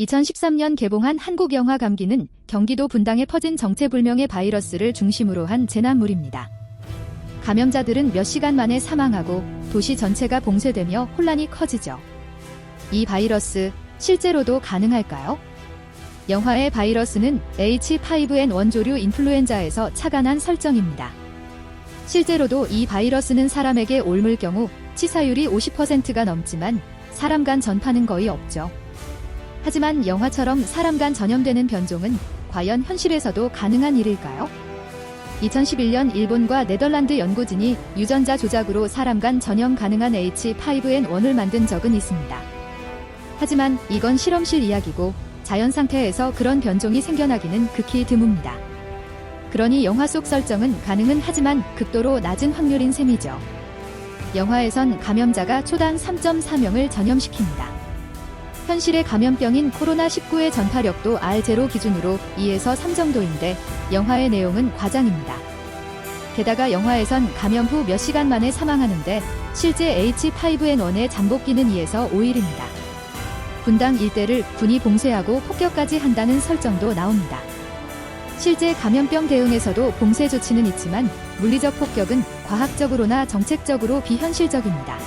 2013년 개봉한 한국 영화 감기는 경기도 분당에 퍼진 정체불명의 바이러스를 중심으로 한 재난물입니다. 감염자들은 몇 시간 만에 사망하고 도시 전체가 봉쇄되며 혼란이 커지죠. 이 바이러스 실제로도 가능할까요? 영화의 바이러스는 H5N1 조류 인플루엔자에서 착안한 설정입니다. 실제로도 이 바이러스는 사람에게 옮을 경우 치사율이 50%가 넘지만 사람 간 전파는 거의 없죠. 하지만 영화처럼 사람 간 전염되는 변종은 과연 현실에서도 가능한 일일까요? 2011년 일본과 네덜란드 연구진이 유전자 조작으로 사람 간 전염 가능한 H5N1을 만든 적은 있습니다. 하지만 이건 실험실 이야기고 자연 상태에서 그런 변종이 생겨나기는 극히 드뭅니다. 그러니 영화 속 설정은 가능은 하지만 극도로 낮은 확률인 셈이죠. 영화에선 감염자가 초당 3.4명을 전염시킵니다. 현실의 감염병인 코로나19의 전파력도 R0 기준으로 2에서 3 정도인데 영화의 내용은 과장입니다. 게다가 영화에선 감염 후 몇 시간 만에 사망하는데 실제 H5N1의 잠복기는 2에서 5일입니다. 분당 일대를 군이 봉쇄하고 폭격까지 한다는 설정도 나옵니다. 실제 감염병 대응에서도 봉쇄 조치는 있지만 물리적 폭격은 과학적으로나 정책적으로 비현실적입니다.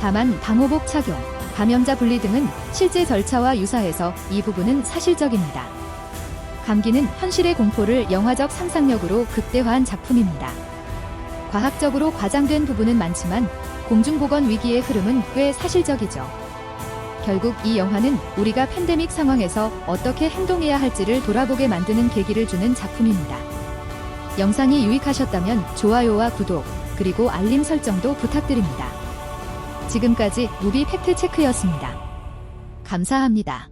다만 방호복 착용, 감염자 분리 등은 실제 절차와 유사해서 이 부분은 사실적입니다. 감기는 현실의 공포를 영화적 상상력으로 극대화한 작품입니다. 과학적으로 과장된 부분은 많지만 공중보건 위기의 흐름은 꽤 사실적이죠. 결국 이 영화는 우리가 팬데믹 상황에서 어떻게 행동해야 할지를 돌아보게 만드는 계기를 주는 작품입니다. 영상이 유익하셨다면 좋아요와 구독, 그리고 알림 설정도 부탁드립니다. 지금까지 무비 팩트 체크였습니다. 감사합니다.